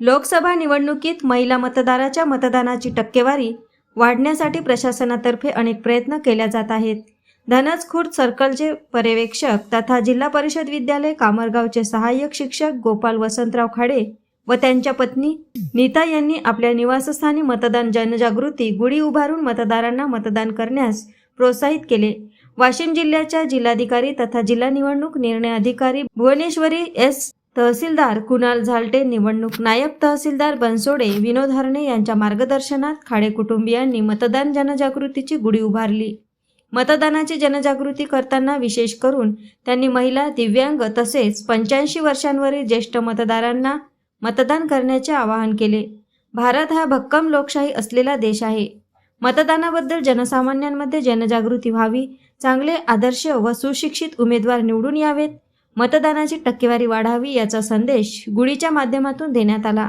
लोकसभा निवडणुकीत महिला मतदाराच्या मतदानाची टक्केवारी वाढण्यासाठी प्रशासनातर्फे अनेक प्रयत्न केल्या जात आहेत. धनज खुर्द सर्कलचे पर्यवेक्षक तथा जिल्हा परिषद विद्यालय कामरगावचे सहाय्यक शिक्षक गोपाल वसंतराव खाडे व त्यांच्या पत्नी नीता यांनी आपल्या निवासस्थानी मतदान जनजागृती गुढी उभारून मतदारांना मतदान करण्यास प्रोत्साहित केले. वाशिम जिल्ह्याच्या जिल्हाधिकारी तथा जिल्हा निवडणूक निर्णय अधिकारी भुवनेश्वरी एस. तहसीलदार कुणाल झालटे निवडणूक नायब तहसीलदार बनसोडे विनोद हरणे यांच्या मार्गदर्शनात खाडे कुटुंबियांनी मतदान जनजागृतीची गुढी उभारली. मतदानाची जनजागृती करताना विशेष करून त्यांनी महिला दिव्यांग तसेच पंच्याऐंशी वर्षांवरील ज्येष्ठ मतदारांना मतदान करण्याचे आवाहन केले. भारत हा भक्कम लोकशाही असलेला देश आहे. मतदानाबद्दल जनसामान्यांमध्ये जनजागृती व्हावी चांगले आदर्श व सुशिक्षित उमेदवार निवडून यावेत. मतदानाची टक्केवारी वाढावी याचा संदेश गुढीच्या माध्यमातून देण्यात आला.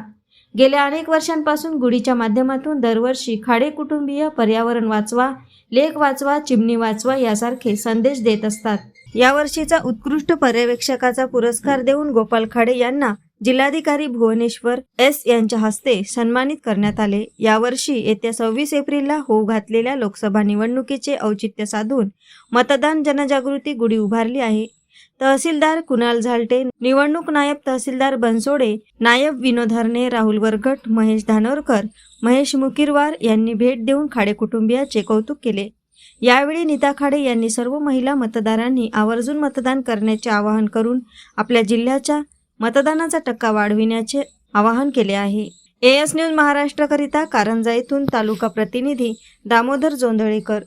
गेल्या अनेक वर्षांपासून गुढीच्या माध्यमातून दरवर्षी खाडे कुटुंबीय पर्यावरण वाचवा लेख वाचवा चिमणी वाचवा यासारखे संदेश देत असतात. यावर्षीचा उत्कृष्ट पर्यवेक्षकाचा पुरस्कार देऊन गोपाल खाडे यांना जिल्हाधिकारी भुवनेश्वर एस यांच्या हस्ते सन्मानित करण्यात आले. यावर्षी येत्या सव्वीस एप्रिलला होऊ घातलेल्या लोकसभा निवडणुकीचे औचित्य साधून मतदान जनजागृती गुढी उभारली आहे. तहसीलदार कुणाल झालटे निवडणूक नायब तहसीलदार बनसोडे नायब विनोद हरणे राहुल वरघट महेश धानोरकर महेश मुकीरवार यांनी भेट देऊन खाडे कुटुंबियाचे कौतुक केले. यावेळी नीता खाडे यांनी सर्व महिला मतदारांनी आवर्जून मतदान करण्याचे आवाहन करून आपल्या जिल्ह्याच्या मतदानाचा टक्का वाढविण्याचे आवाहन केले आहे. एएस न्यूज महाराष्ट्रकरिता कारंजा येथून तालुका प्रतिनिधी दामोदर जोंधळेकर.